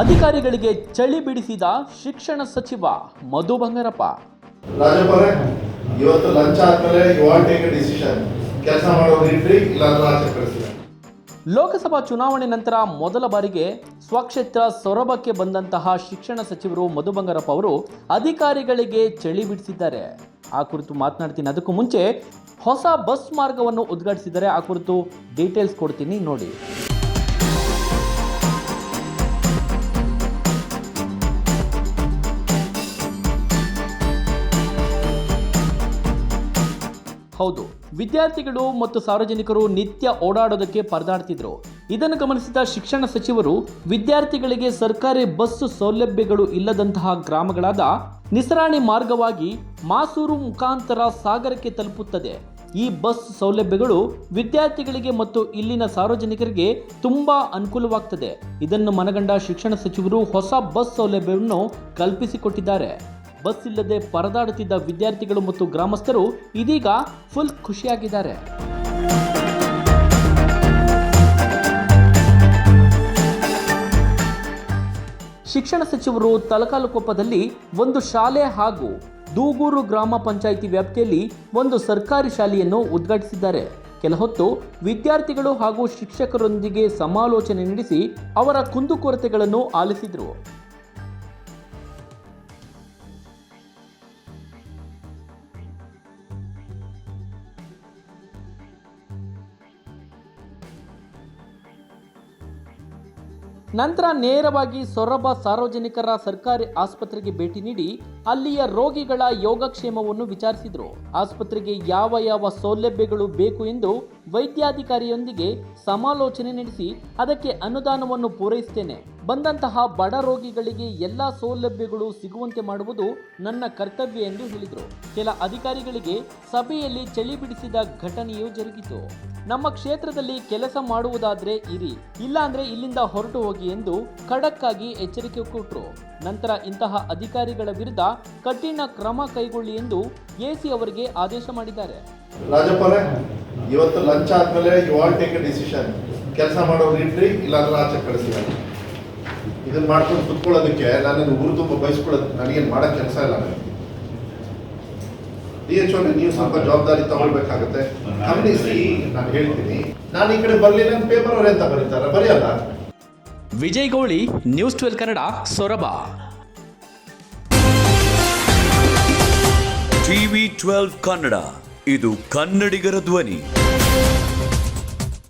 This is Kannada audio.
ಅಧಿಕಾರಿಗಳಿಗೆ ಚಳಿ ಬಿಡಿಸಿದ ಶಿಕ್ಷಣ ಸಚಿವ ಮಧು ಬಂಗಾರಪ್ಪ. ಇವತ್ತು ಲಂಚ್ ಆದ್ಮೇಲೆ you want take a decision ಕೆಲಸ ಇಲ್ಲಾಂದ್ರೆ ಆಚೆ ಲೋಕಸಭಾ ಚುನಾವಣೆ ನಂತರ ಮೊದಲ ಬಾರಿಗೆ ಸ್ವಕ್ಷೇತ್ರ ಸೊರಬಕ್ಕೆ ಬಂದಂತಹ ಶಿಕ್ಷಣ ಸಚಿವರು ಮಧು ಬಂಗಾರಪ್ಪ ಅವರು ಅಧಿಕಾರಿಗಳಿಗೆ ಚಳಿ ಬಿಡಿಸಿದ್ದಾರೆ. ಆ ಕುರಿತು ಮಾತನಾಡ್ತೀನಿ. ಅದಕ್ಕೂ ಮುಂಚೆ ಹೊಸ ಬಸ್ ಮಾರ್ಗವನ್ನು ಉದ್ಘಾಟಿಸಿದ್ದಾರೆ ಆ ಕುರಿತು ಡೀಟೇಲ್ಸ್ ಕೊಡ್ತೀನಿ. ನೋಡಿ. ಹೌದು, ವಿದ್ಯಾರ್ಥಿಗಳು ಮತ್ತು ಸಾರ್ವಜನಿಕರು ನಿತ್ಯ ಓಡಾಡೋದಕ್ಕೆ ಪರದಾಡ್ತಿದ್ರು. ಇದನ್ನು ಗಮನಿಸಿದ ಶಿಕ್ಷಣ ಸಚಿವರು, ವಿದ್ಯಾರ್ಥಿಗಳಿಗೆ ಸರ್ಕಾರಿ ಬಸ್ ಸೌಲಭ್ಯಗಳು ಇಲ್ಲದಂತಹ ಗ್ರಾಮಗಳಾದ ನಿಸರಾಣಿ ಮಾರ್ಗವಾಗಿ ಮಾಸೂರು ಮುಖಾಂತರ ಸಾಗರಕ್ಕೆ ತಲುಪುತ್ತದೆ. ಈ ಬಸ್ ಸೌಲಭ್ಯಗಳು ವಿದ್ಯಾರ್ಥಿಗಳಿಗೆ ಮತ್ತು ಇಲ್ಲಿನ ಸಾರ್ವಜನಿಕರಿಗೆ ತುಂಬಾ ಅನುಕೂಲವಾಗ್ತದೆ. ಇದನ್ನು ಮನಗಂಡ ಶಿಕ್ಷಣ ಸಚಿವರು ಹೊಸ ಬಸ್ ಸೌಲಭ್ಯವನ್ನು ಕಲ್ಪಿಸಿಕೊಟ್ಟಿದ್ದಾರೆ. ಬಸ್ ಇಲ್ಲದೆ ಪರದಾಡುತ್ತಿದ್ದ ವಿದ್ಯಾರ್ಥಿಗಳು ಮತ್ತು ಗ್ರಾಮಸ್ಥರು ಇದೀಗ ಫುಲ್ ಖುಷಿಯಾಗಿದ್ದಾರೆ. ಶಿಕ್ಷಣ ಸಚಿವರು ತಲಕಾಲುಕೊಪ್ಪದಲ್ಲಿ ಒಂದು ಶಾಲೆ ಹಾಗೂ ದೂಗೂರು ಗ್ರಾಮ ಪಂಚಾಯಿತಿ ವ್ಯಾಪ್ತಿಯಲ್ಲಿ ಒಂದು ಸರ್ಕಾರಿ ಶಾಲೆಯನ್ನು ಉದ್ಘಾಟಿಸಿದ್ದಾರೆ. ಕೆಲ ಹೊತ್ತು ವಿದ್ಯಾರ್ಥಿಗಳು ಹಾಗೂ ಶಿಕ್ಷಕರೊಂದಿಗೆ ಸಮಾಲೋಚನೆ ನಡೆಸಿ ಅವರ ಕುಂದುಕೊರತೆಗಳನ್ನು ಆಲಿಸಿದರು. ನಂತರ ನೇರವಾಗಿ ಸೊರಬ ಸಾರ್ವಜನಿಕರ ಸರ್ಕಾರಿ ಆಸ್ಪತ್ರೆಗೆ ಭೇಟಿ ನೀಡಿ ಅಲ್ಲಿಯ ರೋಗಿಗಳ ಯೋಗಕ್ಷೇಮವನ್ನು ವಿಚಾರಿಸಿದರು. ಆಸ್ಪತ್ರೆಗೆ ಯಾವ ಯಾವ ಸೌಲಭ್ಯಗಳು ಬೇಕು ಎಂದು ವೈದ್ಯಾಧಿಕಾರಿಯೊಂದಿಗೆ ಸಮಾಲೋಚನೆ ನಡೆಸಿ ಅದಕ್ಕೆ ಅನುದಾನವನ್ನು ಪೂರೈಸುತ್ತೇನೆ ಬಂದಂತಹ ಬಡ ರೋಗಿಗಳಿಗೆ ಎಲ್ಲ ಸೌಲಭ್ಯಗಳು ಸಿಗುವಂತೆ ಮಾಡುವುದು ನನ್ನ ಕರ್ತವ್ಯ ಎಂದು ಹೇಳಿದರು. ಕೆಲ ಅಧಿಕಾರಿಗಳಿಗೆ ಸಭೆಯಲ್ಲಿ ಚಳಿ ಬಿಡಿಸಿದ ಘಟನೆಯೂ ಜರುಗಿತು. ನಮ್ಮ ಕ್ಷೇತ್ರದಲ್ಲಿ ಕೆಲಸ ಮಾಡುವುದಾದ್ರೆ ಇರಿ, ಇಲ್ಲಾಂದ್ರೆ ಇಲ್ಲಿಂದ ಹೊರಟು ಹೋಗಿ ಎಂದು ಖಡಕ್ಕಾಗಿ ಎಚ್ಚರಿಕೆ ಕೊಟ್ಟರು. ನಂತರ ಇಂತಹ ಅಧಿಕಾರಿಗಳ ವಿರುದ್ಧ ಕಠಿಣ ಕ್ರಮ ಕೈಗೊಳ್ಳಿ ಎಂದು ಎಸಿ ಅವರಿಗೆ ಆದೇಶ ಮಾಡಿದ್ದಾರೆ. ಇವತ್ತು ಲಂಚ್ ಆದ್ಮೇಲೆ you all take a decision ಕೆಲಸ ಮಾಡೋರು ಇಡ್ರಿ ಇಲ್ಲಾಂದ್ರೆ ಆಚೆ ಕಳಿಸಿ ಇದನ್ನ ಮಾಡ್ಕೊಂಡು ಕುತ್ಕೊಳ್ಳೋದಕ್ಕೆ ನಾನು ಊರು ತುಂಬ ಬಯಸ್ಕೊಳ್ಳೋದು. ನನಗೇನು ಮಾಡೋ ಕೆಲಸ ಇಲ್ಲ ನನಗೆ. ಡಿ ಎಚ್ ನೀವು ಸ್ವಲ್ಪ ಜವಾಬ್ದಾರಿ ತಗೊಳ್ಬೇಕಾಗತ್ತೆ. ಗಮನಿಸಿ ನಾನು ಹೇಳ್ತೀನಿ. ನಾನು ಈ ಕಡೆ ಬರಲಿಲ್ಲ ಅಂತ ಪೇಪರ್ ಅವ್ರು ಎಂತ ಬರೀತಾರೆ. ಬರೆಯಲ್ಲ. Vijay Gowli news twelve Kannada Soraba. TV twelve Kannada. ಇದು ಕನ್ನಡಿಗರ ಧ್ವನಿ.